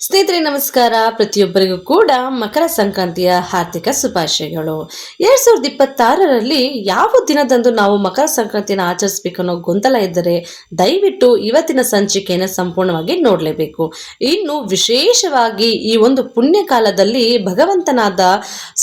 ಸ್ನೇಹಿತರೆ, ನಮಸ್ಕಾರ. ಪ್ರತಿಯೊಬ್ಬರಿಗೂ ಕೂಡ ಮಕರ ಸಂಕ್ರಾಂತಿಯ ಹಾರ್ದಿಕ ಶುಭಾಶಯಗಳು. ಎರಡ್ ಸಾವಿರದ ಇಪ್ಪತ್ತಾರರಲ್ಲಿ ಯಾವ ದಿನದಂದು ನಾವು ಮಕರ ಸಂಕ್ರಾಂತಿಯನ್ನು ಆಚರಿಸಬೇಕು ಅನ್ನೋ ಗೊಂದಲ ಇದ್ದರೆ ದಯವಿಟ್ಟು ಇವತ್ತಿನ ಸಂಚಿಕೆಯನ್ನು ಸಂಪೂರ್ಣವಾಗಿ ನೋಡಲೇಬೇಕು. ಇನ್ನು ವಿಶೇಷವಾಗಿ ಈ ಒಂದು ಪುಣ್ಯ ಕಾಲದಲ್ಲಿ ಭಗವಂತನಾದ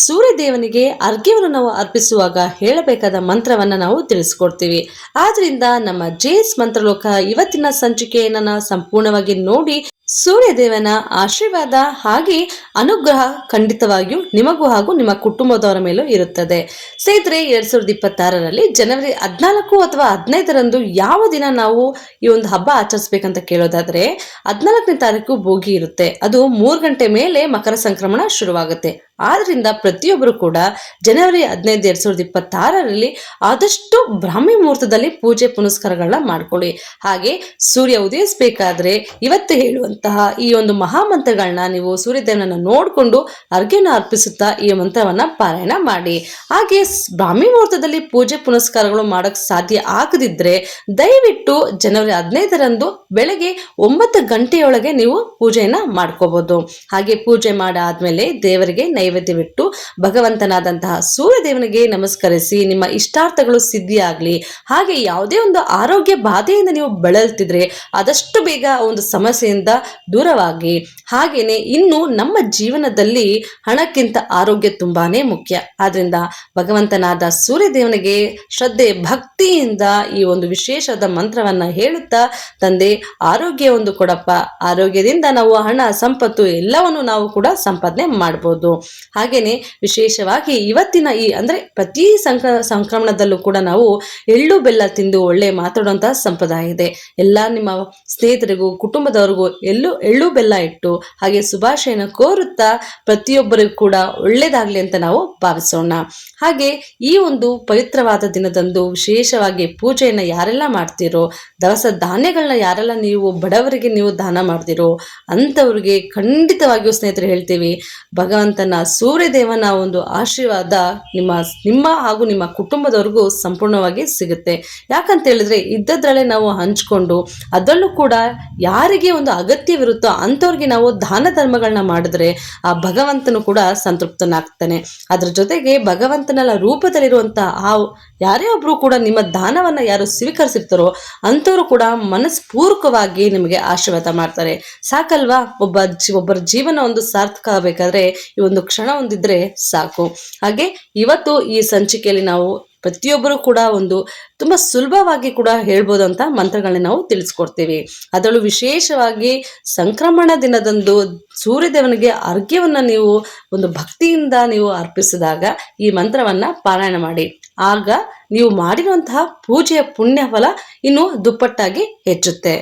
ಸೂರ್ಯದೇವನಿಗೆ ಅರ್ಘ್ಯವನ್ನು ನಾವು ಅರ್ಪಿಸುವಾಗ ಹೇಳಬೇಕಾದ ಮಂತ್ರವನ್ನು ನಾವು ತಿಳಿಸ್ಕೊಡ್ತೀವಿ. ಆದ್ರಿಂದ ನಮ್ಮ ಜೇಸ್ ಮಂತ್ರಲೋಕ ಇವತ್ತಿನ ಸಂಚಿಕೆಯನ್ನು ಸಂಪೂರ್ಣವಾಗಿ ನೋಡಿ ಸೂರ್ಯದೇವನ ಆಶೀರ್ವಾದ ಹಾಗೆ ಅನುಗ್ರಹ ಖಂಡಿತವಾಗಿಯೂ ನಿಮಗೂ ಹಾಗೂ ನಿಮ್ಮ ಕುಟುಂಬದವರ ಮೇಲೂ ಇರುತ್ತದೆ. ಸ್ನೇಹಿತರೆ, ಎರಡ್ ಸಾವಿರದ ಇಪ್ಪತ್ತಾರರಲ್ಲಿ ಜನವರಿ ಹದಿನಾಲ್ಕು ಅಥವಾ ಹದಿನೈದರಂದು ಯಾವ ದಿನ ನಾವು ಈ ಒಂದು ಹಬ್ಬ ಆಚರಿಸ್ಬೇಕಂತ ಕೇಳೋದಾದ್ರೆ, ಹದಿನಾಲ್ಕನೇ ತಾರೀಕು ಭೋಗಿ ಇರುತ್ತೆ. ಅದು ಮೂರು ಗಂಟೆ ಮೇಲೆ ಮಕರ ಸಂಕ್ರಮಣ ಶುರುವಾಗುತ್ತೆ. ಆದ್ರಿಂದ ಪ್ರತಿಯೊಬ್ಬರು ಕೂಡ ಜನವರಿ ಹದಿನೈದು ಎರಡ್ ಸಾವಿರದ ಇಪ್ಪತ್ತಾರರಲ್ಲಿ ಆದಷ್ಟು ಬ್ರಾಹ್ಮಿ ಮುಹೂರ್ತದಲ್ಲಿ ಪೂಜೆ ಪುನಸ್ಕಾರಗಳನ್ನ ಮಾಡ್ಕೊಳ್ಳಿ. ಹಾಗೆ ಸೂರ್ಯ ಉದಯಿಸಬೇಕಾದ್ರೆ ಇವತ್ತು ಹೇಳುವಂತಹ ಈ ಒಂದು ಮಹಾಮಂತ್ರಗಳನ್ನ ನೀವು ಸೂರ್ಯದೇವನನ್ನು ನೋಡಿಕೊಂಡು ಅರ್ಘ್ಯನ ಅರ್ಪಿಸುತ್ತಾ ಈ ಮಂತ್ರವನ್ನ ಪಾರಾಯಣ ಮಾಡಿ. ಹಾಗೆ ಬ್ರಾಹ್ಮಿ ಮುಹೂರ್ತದಲ್ಲಿ ಪೂಜೆ ಪುನಸ್ಕಾರಗಳು ಮಾಡಕ್ ಸಾಧ್ಯ ಆಗದಿದ್ರೆ ದಯವಿಟ್ಟು ಜನವರಿ ಹದಿನೈದರಂದು ಬೆಳಗ್ಗೆ ಒಂಬತ್ತು ಗಂಟೆಯೊಳಗೆ ನೀವು ಪೂಜೆಯನ್ನ ಮಾಡ್ಕೋಬಹುದು ಹಾಗೆ ಪೂಜೆ ಮಾಡಾದ್ಮೇಲೆ ದೇವರಿಗೆ ನೈವೇದ್ಯವಿಟ್ಟು ಭಗವಂತನಾದಂತಹ ಸೂರ್ಯದೇವನಿಗೆ ನಮಸ್ಕರಿಸಿ ನಿಮ್ಮ ಇಷ್ಟಾರ್ಥಗಳು ಸಿದ್ಧಿಯಾಗಲಿ. ಹಾಗೆ ಯಾವುದೇ ಒಂದು ಆರೋಗ್ಯ ಬಾಧೆಯಿಂದ ನೀವು ಬಳಲ್ತಿದ್ರೆ ಆದಷ್ಟು ಬೇಗ ಒಂದು ಸಮಸ್ಯೆಯಿಂದ ದೂರವಾಗಿ. ಹಾಗೇನೆ ಇನ್ನು ನಮ್ಮ ಜೀವನದಲ್ಲಿ ಹಣಕ್ಕಿಂತ ಆರೋಗ್ಯ ತುಂಬಾನೇ ಮುಖ್ಯ. ಆದ್ರಿಂದ ಭಗವಂತನಾದ ಸೂರ್ಯದೇವನಿಗೆ ಶ್ರದ್ಧೆ, ಭಕ್ತಿಯಿಂದ ಈ ಒಂದು ವಿಶೇಷದ ಮಂತ್ರವನ್ನ ಹೇಳುತ್ತಾ ತಂದೆ, ಆರೋಗ್ಯ ಒಂದು ಕೊಡಪ್ಪ. ಆರೋಗ್ಯದಿಂದ ನಾವು ಹಣ, ಸಂಪತ್ತು ಎಲ್ಲವನ್ನು ನಾವು ಕೂಡ ಸಂಪಾದನೆ ಮಾಡ್ಬೋದು. ಹಾಗೇನೆ ವಿಶೇಷವಾಗಿ ಇವತ್ತಿನ ಈ, ಅಂದ್ರೆ ಪ್ರತಿ ಸಂಕ್ರ, ಸಂಕ್ರಮಣದಲ್ಲೂ ಕೂಡ ನಾವು ಎಳ್ಳು, ಬೆಲ್ಲ ತಿಂದು ಒಳ್ಳೆ ಮಾತಾಡುವಂತಹ ಸಂಪ್ರದಾಯ ಇದೆ. ಎಲ್ಲ ನಿಮ್ಮ ಸ್ನೇಹಿತರಿಗೂ, ಕುಟುಂಬದವರಿಗೂ ಎಲ್ಲೂ ಎಳ್ಳು, ಬೆಲ್ಲ ಇಟ್ಟು ಹಾಗೆ ಶುಭಾಶಯನ ಕೋರುತ್ತಾ ಪ್ರತಿಯೊಬ್ಬರಿಗೂ ಕೂಡ ಒಳ್ಳೇದಾಗ್ಲಿ ಅಂತ ನಾವು ಭಾವಿಸೋಣ. ಹಾಗೆ ಈ ಒಂದು ಪವಿತ್ರವಾದ ದಿನದಂದು ವಿಶೇಷವಾಗಿ ಪೂಜೆಯನ್ನ ಯಾರೆಲ್ಲ ಮಾಡ್ತೀರೋ, ದವಸ ಧಾನ್ಯಗಳನ್ನ ಯಾರೆಲ್ಲ ನೀವು, ಬಡವರಿಗೆ ನೀವು ದಾನ ಮಾಡ್ತೀರೋ, ಅಂಥವ್ರಿಗೆ ಖಂಡಿತವಾಗಿಯೂ ಸ್ನೇಹಿತರು ಹೇಳ್ತೀವಿ, ಭಗವಂತನ ಸೂರ್ಯದೇವನ ಒಂದು ಆಶೀರ್ವಾದ ನಿಮ್ಮ ನಿಮ್ಮ ಹಾಗೂ ನಿಮ್ಮ ಕುಟುಂಬದವ್ರಿಗೂ ಸಂಪೂರ್ಣವಾಗಿ ಸಿಗುತ್ತೆ. ಯಾಕಂತ ಹೇಳಿದ್ರೆ ಇದ್ದದ್ರಲ್ಲೇ ನಾವು ಹಂಚ್ಕೊಂಡು ಅದರಲ್ಲೂ ಕೂಡ ಯಾರಿಗೆ ಒಂದು ಅಗತ್ಯವಿರುತ್ತೋ ಅಂಥವ್ರಿಗೆ ನಾವು ದಾನ ಧರ್ಮಗಳನ್ನ ಮಾಡಿದ್ರೆ ಆ ಭಗವಂತನು ಕೂಡ ಸಂತೃಪ್ತನಾಗ್ತಾನೆ. ಅದ್ರ ಜೊತೆಗೆ ಭಗವಂತನಲ್ಲ ರೂಪದಲ್ಲಿರುವಂತಹ ಆ ಯಾರೇ ಒಬ್ರು ಕೂಡ ನಿಮ್ಮ ದಾನವನ್ನ ಯಾರು ಸ್ವೀಕರಿಸಿರ್ತಾರೋ ಅಂಥವ್ರು ಕೂಡ ಮನಸ್ಪೂರ್ವಕವಾಗಿ ನಿಮಗೆ ಆಶೀರ್ವಾದ ಮಾಡ್ತಾರೆ. ಸಾಕಲ್ವಾ? ಒಬ್ಬ ಜಿ- ಒಬ್ಬರ ಜೀವನ ಒಂದು ಸಾರ್ಥಕ ಆಗಬೇಕಾದ್ರೆ ಈ ಒಂದು ಕ್ಷಣ ಒಂದಿದ್ರೆ ಸಾಕು. ಹಾಗೆ ಇವತ್ತು ಈ ಸಂಚಿಕೆಯಲ್ಲಿ ನಾವು ಪ್ರತಿಯೊಬ್ಬರು ಕೂಡ ಒಂದು ತುಂಬಾ ಸುಲಭವಾಗಿ ಕೂಡ ಹೇಳ್ಬೋದು ಅಂತ ಮಂತ್ರಗಳನ್ನ ನಾವು ತಿಳಿಸ್ಕೊಡ್ತೀವಿ. ಅದರಲ್ಲೂ ವಿಶೇಷವಾಗಿ ಸಂಕ್ರಮಣ ದಿನದಂದು ಸೂರ್ಯದೇವನಿಗೆ ಅರ್ಘ್ಯವನ್ನು ನೀವು ಒಂದು ಭಕ್ತಿಯಿಂದ ನೀವು ಅರ್ಪಿಸಿದಾಗ ಈ ಮಂತ್ರವನ್ನ ಪಾರಾಯಣ ಮಾಡಿ. ಆಗ ನೀವು ಮಾಡಿರುವಂತಹ ಪೂಜೆಯ ಪುಣ್ಯ ಫಲ ಇನ್ನು ದುಪ್ಪಟ್ಟಾಗಿ ಹೆಚ್ಚುತ್ತೆ.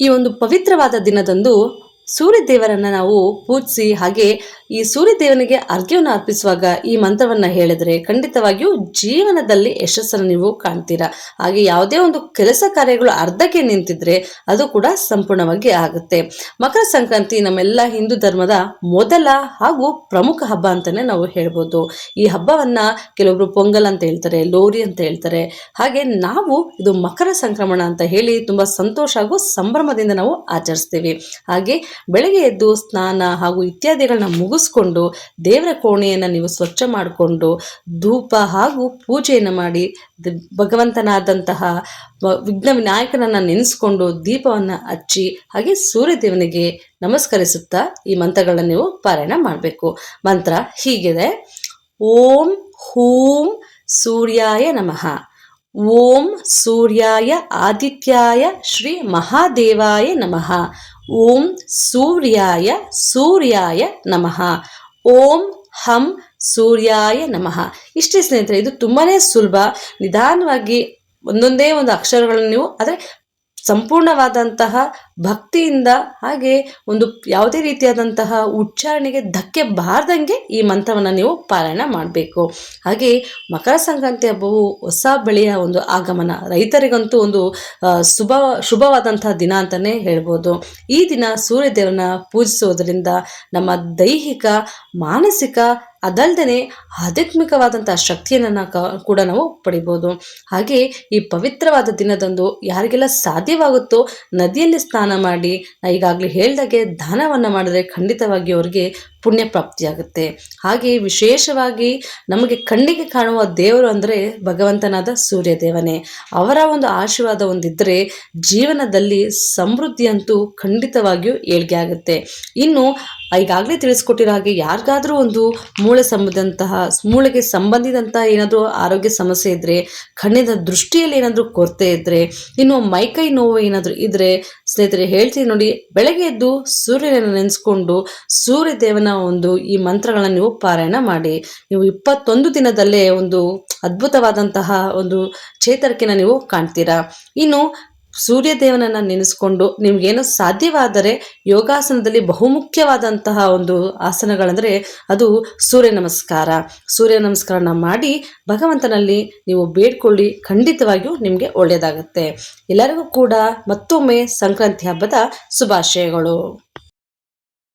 ಈ ಒಂದು ಪವಿತ್ರವಾದ ದಿನದಂದು ಸೂರ್ಯದೇವರನ್ನ ನಾವು ಪೂಜಿಸಿ ಹಾಗೆ ಈ ಸೂರ್ಯದೇವನಿಗೆ ಅರ್ಘ್ಯವನ್ನು ಅರ್ಪಿಸುವಾಗ ಈ ಮಂತ್ರವನ್ನ ಹೇಳಿದರೆ ಖಂಡಿತವಾಗಿಯೂ ಜೀವನದಲ್ಲಿ ಯಶಸ್ಸನ್ನು ನೀವು ಕಾಣ್ತೀರಾ. ಹಾಗೆ ಯಾವುದೇ ಒಂದು ಕೆಲಸ ಕಾರ್ಯಗಳು ಅರ್ಧಕ್ಕೆ ನಿಂತಿದ್ರೆ ಅದು ಕೂಡ ಸಂಪೂರ್ಣವಾಗಿ ಆಗುತ್ತೆ. ಮಕರ ಸಂಕ್ರಾಂತಿ ನಮ್ಮೆಲ್ಲ ಹಿಂದೂ ಧರ್ಮದ ಮೊದಲ ಹಾಗೂ ಪ್ರಮುಖ ಹಬ್ಬ ಅಂತಾನೆ ನಾವು ಹೇಳ್ಬೋದು. ಈ ಹಬ್ಬವನ್ನ ಕೆಲವೊಬ್ರು ಪೊಂಗಲ್ ಅಂತ ಹೇಳ್ತಾರೆ, ಲೋರಿ ಅಂತ ಹೇಳ್ತಾರೆ. ಹಾಗೆ ನಾವು ಇದು ಮಕರ ಸಂಕ್ರಮಣ ಅಂತ ಹೇಳಿ ತುಂಬಾ ಸಂತೋಷ ಹಾಗೂ ಸಂಭ್ರಮದಿಂದ ನಾವು ಆಚರಿಸ್ತೀವಿ. ಹಾಗೆ ಬೆಳಗ್ಗೆ ಎದ್ದು ಸ್ನಾನ ಹಾಗೂ ಇತ್ಯಾದಿಗಳನ್ನ ಮುಗಿಸ್ಕೊಂಡು ದೇವರ ಕೋಣೆಯನ್ನು ನೀವು ಸ್ವಚ್ಛ ಮಾಡಿಕೊಂಡು ಧೂಪ ಹಾಗೂ ಪೂಜೆಯನ್ನು ಮಾಡಿ ಭಗವಂತನಾದಂತಹ ವಿಘ್ನ ವಿನಾಯಕನನ್ನು ನೆನೆಸ್ಕೊಂಡು ದೀಪವನ್ನು ಹಚ್ಚಿ ಹಾಗೆ ಸೂರ್ಯದೇವನಿಗೆ ನಮಸ್ಕರಿಸುತ್ತಾ ಈ ಮಂತ್ರಗಳನ್ನ ನೀವು ಪಾರಾಯಣ ಮಾಡಬೇಕು. ಮಂತ್ರ ಹೀಗಿದೆ. ಓಂ ಹೂಂ ಸೂರ್ಯಾಯ ನಮಃ. ಓಂ ಸೂರ್ಯಾಯ ಆದಿತ್ಯಾಯ ಶ್ರೀ ಮಹಾದೇವಾಯ ನಮಃ. ಓಂ ಸೂರ್ಯಾಯ ಸೂರ್ಯಾಯ ನಮಃ. ಓಂ ಹಂ ಸೂರ್ಯಾಯ ನಮಃ. ಇಷ್ಟೇ ಸ್ನೇಹಿತರೆ, ಇದು ತುಂಬಾ ಸುಲಭ. ನಿಧಾನವಾಗಿ ಒಂದೊಂದೇ ಒಂದು ಅಕ್ಷರಗಳನ್ನು ನೀವು, ಆದರೆ ಸಂಪೂರ್ಣವಾದಂತಹ ಭಕ್ತಿಯಿಂದ ಹಾಗೆ ಒಂದು ಯಾವುದೇ ರೀತಿಯಾದಂತಹ ಉಚ್ಚಾರಣೆಗೆ ಧಕ್ಕೆ ಬಾರದಂಗೆ ಈ ಮಂತ್ರವನ್ನು ನೀವು ಪಾಲನೆ ಮಾಡಬೇಕು. ಹಾಗೆ ಮಕರ ಸಂಕ್ರಾಂತಿ ಹಬ್ಬವು ಹೊಸ ಬೆಳೆಯ ಒಂದು ಆಗಮನ. ರೈತರಿಗಂತೂ ಒಂದು ಶುಭ, ಶುಭವಾದಂತಹ ದಿನ ಅಂತಲೇ ಹೇಳ್ಬೋದು. ಈ ದಿನ ಸೂರ್ಯದೇವನ ಪೂಜಿಸುವುದರಿಂದ ನಮ್ಮ ದೈಹಿಕ, ಮಾನಸಿಕ ಅದಲ್ಲದೆ ಆಧ್ಯಾತ್ಮಿಕವಾದಂಥ ಶಕ್ತಿಯನ್ನು ಕ- ಕೂಡ ನಾವು ಪಡಿಬೋದು. ಹಾಗೆ ಈ ಪವಿತ್ರವಾದ ದಿನದಂದು ಯಾರಿಗೆಲ್ಲ ಸಾಧ್ಯವಾಗುತ್ತೋ ನದಿಯಲ್ಲಿ ಸ್ನಾನ ಮಾಡಿ ಈಗಾಗಲೇ ಹೇಳ್ದಾಗೆ ದಾನವನ್ನು ಮಾಡಿದ್ರೆ ಖಂಡಿತವಾಗಿ ಅವರಿಗೆ ಪುಣ್ಯ ಪ್ರಾಪ್ತಿಯಾಗುತ್ತೆ. ಹಾಗೆ ವಿಶೇಷವಾಗಿ ನಮಗೆ ಕಣ್ಣಿಗೆ ಕಾಣುವ ದೇವರು ಅಂದರೆ ಭಗವಂತನಾದ ಸೂರ್ಯ ದೇವನೇ ಅವರ ಒಂದು ಆಶೀರ್ವಾದ ಒಂದಿದ್ದರೆ ಜೀವನದಲ್ಲಿ ಸಮೃದ್ಧಿಯಂತೂ ಖಂಡಿತವಾಗಿಯೂ ಏಳ್ಗೆ ಆಗುತ್ತೆ. ಇನ್ನು ಈಗಾಗಲೇ ತಿಳಿಸ್ಕೊಟ್ಟಿರೋ ಹಾಗೆ ಯಾರಿಗಾದರೂ ಒಂದು ಮೂಳೆ ಸಂಬಂಧಂತಹ ಮೂಳೆಗೆ ಸಂಬಂಧಿದಂತಹ ಏನಾದರೂ ಆರೋಗ್ಯ ಸಮಸ್ಯೆ ಇದ್ದರೆ ಕಣ್ಣಿನ ದೃಷ್ಟಿಯಲ್ಲಿ ಏನಾದರೂ ಕೊರತೆ ಇದ್ದರೆ ಇನ್ನು ಮೈಕೈ ನೋವು ಏನಾದರೂ ಇದ್ದರೆ ಸ್ನೇಹಿತರೆ ಹೇಳ್ತೀನಿ ನೋಡಿ, ಬೆಳಗ್ಗೆ ಎದ್ದು ಸೂರ್ಯನನ್ನು ನೆನೆಸ್ಕೊಂಡು ಸೂರ್ಯ ದೇವನ ಒಂದು ಈ ಮಂತ್ರಗಳನ್ನು ನೀವು ಪಾರಾಯಣ ಮಾಡಿ. ನೀವು ಇಪ್ಪತ್ತೊಂದು ದಿನದಲ್ಲೇ ಒಂದು ಅದ್ಭುತವಾದಂತಹ ಒಂದು ಚೇತರಿಕೆನ ನೀವು ಕಾಣ್ತೀರಾ. ಇನ್ನು ಸೂರ್ಯ ದೇವನನ್ನ ನೆನೆಸ್ಕೊಂಡು ನಿಮ್ಗೇನೋ ಸಾಧ್ಯವಾದರೆ ಯೋಗಾಸನದಲ್ಲಿ ಬಹುಮುಖ್ಯವಾದಂತಹ ಒಂದು ಆಸನಗಳಂದರೆ ಅದು ಸೂರ್ಯ ನಮಸ್ಕಾರ. ಸೂರ್ಯ ನಮಸ್ಕಾರನ ಮಾಡಿ ಭಗವಂತನಲ್ಲಿ ನೀವು ಬೇಡ್ಕೊಳ್ಳಿ, ಖಂಡಿತವಾಗಿಯೂ ನಿಮಗೆ ಒಳ್ಳೆಯದಾಗುತ್ತೆ. ಎಲ್ಲರಿಗೂ ಕೂಡ ಮತ್ತೊಮ್ಮೆ ಸಂಕ್ರಾಂತಿ ಹಬ್ಬದ ಶುಭಾಶಯಗಳು.